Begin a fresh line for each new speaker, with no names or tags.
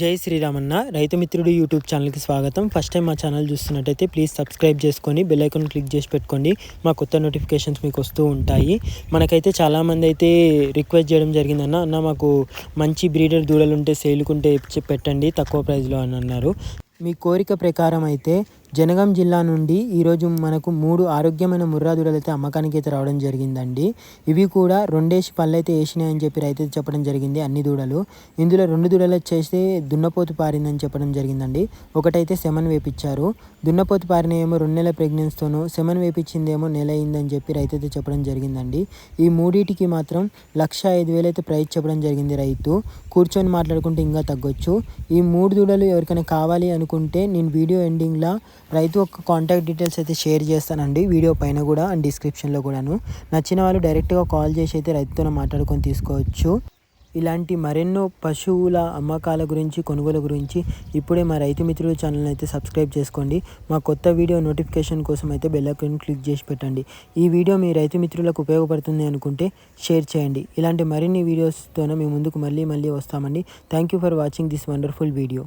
జై శ్రీరామన్న. రైతు మిత్రుడు యూట్యూబ్ ఛానల్కి స్వాగతం. ఫస్ట్ టైం మా ఛానల్ చూస్తున్నట్టయితే ప్లీజ్ సబ్స్క్రైబ్ చేసుకొని బెల్ ఐకాన్ క్లిక్ చేసి పెట్టుకోండి. మా కొత్త నోటిఫికేషన్స్ మీకు వస్తూ ఉంటాయి. మనకైతే చాలామంది అయితే రిక్వెస్ట్ చేయడం జరిగిందన్న. అన్న మాకు మంచి బ్రీడర్ దూడలు ఉంటే సేలుకుంటే పెట్టండి తక్కువ ప్రైస్లో అని అన్నారు. మీ కోరిక ప్రకారం అయితే జనగాం జిల్లా నుండి ఈరోజు మనకు మూడు ఆరోగ్యమైన ముర్రా దూడలు అయితే అమ్మకానికి అయితే రావడం జరిగిందండి. ఇవి కూడా రెండేసి పళ్ళు అయితే వేసినాయని చెప్పి రైతు చెప్పడం జరిగింది అన్ని దూడలు. ఇందులో రెండు దూడలు వచ్చేసి దున్నపోతు పారిందని చెప్పడం జరిగిందండి. ఒకటైతే సెమన్ వేపించారు దున్నపోతు పారిన ఏమో రెండు నెలల ప్రెగ్నెన్సీతోనూ సెమన్ వేపించిందేమో నెల అయిందని చెప్పి రైతు అయితే చెప్పడం జరిగిందండి. ఈ మూడింటికి మాత్రం లక్ష ఐదు వేలు అయితే ప్రైస్ చెప్పడం జరిగింది రైతు. కూర్చొని మాట్లాడుకుంటే ఇంకా తగ్గొచ్చు. ఈ మూడు దూడలు ఎవరికైనా కావాలి అనుకుంటే నేను వీడియో ఎండింగ్లో రైతు ఒక కాంటాక్ట్ డీటెయిల్స్ అయితే షేర్ చేస్తానండి. వీడియో పైన కూడా అండ్ డిస్క్రిప్షన్లో కూడాను. నచ్చిన వాళ్ళు డైరెక్ట్గా కాల్ చేసి అయితే రైతుతో మాట్లాడుకొని తీసుకోవచ్చు. ఇలాంటి మరెన్నో పశువుల అమ్మకాల గురించి కొనుగోలు గురించి ఇప్పుడే మా రైతు మిత్రుల ఛానల్ అయితే సబ్స్క్రైబ్ చేసుకోండి. మా కొత్త వీడియో నోటిఫికేషన్ కోసం అయితే బెల్ ఐకాన్ క్లిక్ చేసి పెట్టండి. ఈ వీడియో మీ రైతు మిత్రులకు ఉపయోగపడుతుంది అనుకుంటే షేర్ చేయండి. ఇలాంటి మరిన్ని వీడియోస్తోనే మేము ముందుకు మళ్ళీ మళ్ళీ వస్తామండి. Thank you for watching this wonderful video